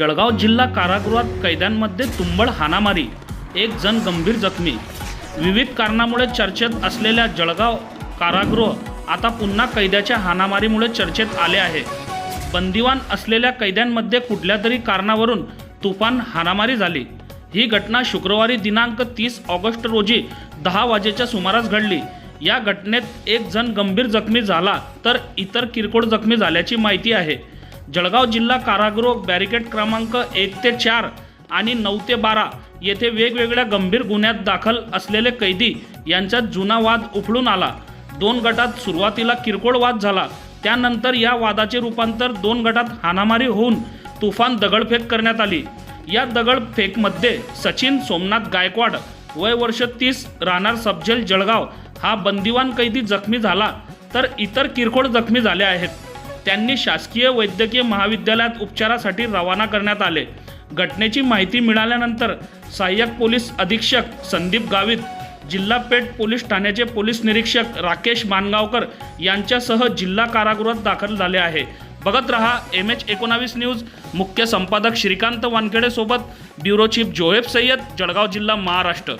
जळगाव जिल्हा कारागृहात कैद्यांमध्ये तुंबळ हाणामारी एक जण गंभीर जखमी. विविध कारणामुळे चर्चेत असलेल्या जळगाव कारागृह आता पुन्हा कैद्याच्या हाणामारीमुळे चर्चेत आले आहे. बंदिवान असलेल्या कैद्यांमध्ये कुठल्या तरी कारणावरून तुफान हाणामारी झाली. ही घटना शुक्रवारी दिनांक तीस ऑगस्ट रोजी दहा वाजेच्या सुमारास घडली. या घटनेत एक जण गंभीर जखमी झाला तर इतर किरकोळ जखमी झाल्याची माहिती आहे. जळगाव जिल्हा कारागृह बॅरिकेड क्रमांक एक ते चार आणि नऊ ते बारा येथे वेगवेगळ्या गंभीर गुन्ह्यात दाखल असलेले कैदी यांच्यात जुना वाद उफळून आला. दोन गटात सुरुवातीला किरकोळ वाद झाला. त्यानंतर या वादाचे रूपांतर दोन गटात हाणामारी होऊन तुफान दगडफेक करण्यात आली. या दगडफेकमध्ये सचिन सोमनाथ गायकवाड वय वर्ष तीस राहणार सबजेल जळगाव हा बंदिवान कैदी जखमी झाला. तर इतर किरकोळ जखमी झाले आहेत. त्यांनी शासकीय वैद्यकीय महाविद्यालयात उपचारासाठी रवाना करण्यात आले. घटनेची माहिती मिळाल्यानंतर सहाय्यक पोलीस अधीक्षक संदीप गावित जिल्हा पेठ पोलीस ठाण्याचे पोलीस निरीक्षक राकेश मानगावकर यांच्यासह जिल्हा कारागृहात दाखल झाले आहे. बघत रहा एम एच एकोणावीस न्यूज. मुख्य संपादक श्रीकांत वानखेडे सोबत ब्युरो चीफ जोहेब सय्यद जळगाव जिल्हा महाराष्ट्र.